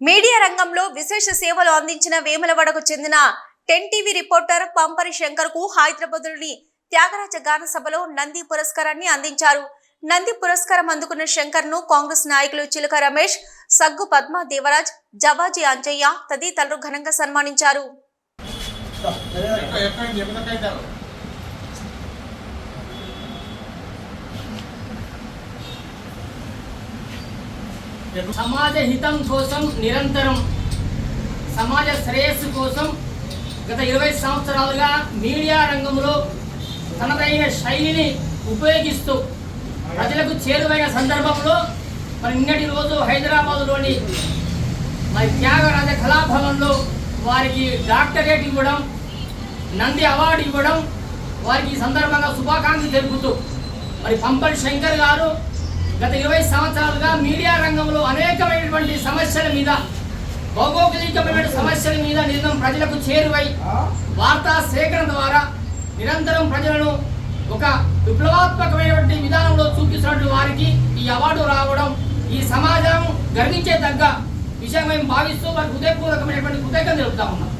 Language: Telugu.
మీడియా రంగంలో విశేష సేవలు అందించిన వేములవాడకు చెందిన టెన్ టీవీ రిపోర్టర్ పంపరి శంకర్కు హైదరాబాద్లోని త్యాగరాజ గాన సభలో నంది పురస్కారాన్ని అందించారు నంది పురస్కారం అందుకున్న శంకర్ను కాంగ్రెస్ నాయకులు చిలుక రమేష్ సగ్గు పద్మ దేవరాజ్ జవాజీ అంజయ్య తదితరులు ఘనంగా సన్మానించారు సమాజ హితం కోసం నిరంతరం సమాజ శ్రేయస్సు కోసం గత ఇరవై సంవత్సరాలుగా మీడియా రంగంలో తనదైన శైలిని ఉపయోగిస్తూ ప్రజలకు చేరువైన సందర్భంలో మరి నిన్నటి రోజు హైదరాబాద్లోని మరి త్యాగరాజ కళాభవన్లో వారికి డాక్టరేట్ ఇవ్వడం నంది అవార్డు ఇవ్వడం వారికి ఈ సందర్భంగా శుభాకాంక్షలు తెలుపుతూ మరి పంపల్ శంకర్ గారు గత ఇరవై సంవత్సరాలుగా మీడియా రంగంలో అనేకమైనటువంటి సమస్యల మీద భౌగోళికమైన సమస్యల మీద నిరంతరం ప్రజలకు చేరువై వార్తా సేకరణ ద్వారా నిరంతరం ప్రజలను ఒక విప్లవాత్మకమైనటువంటి విధానంలో చూపిస్తున్నట్టు వారికి ఈ అవార్డు రావడం ఈ సమాజం గర్వించే తగ్గ విషయం మేము భావిస్తూ వారికి హృదయపూర్వకమైనటువంటి కృతజ్ఞత తెలుపుతా ఉన్నాం.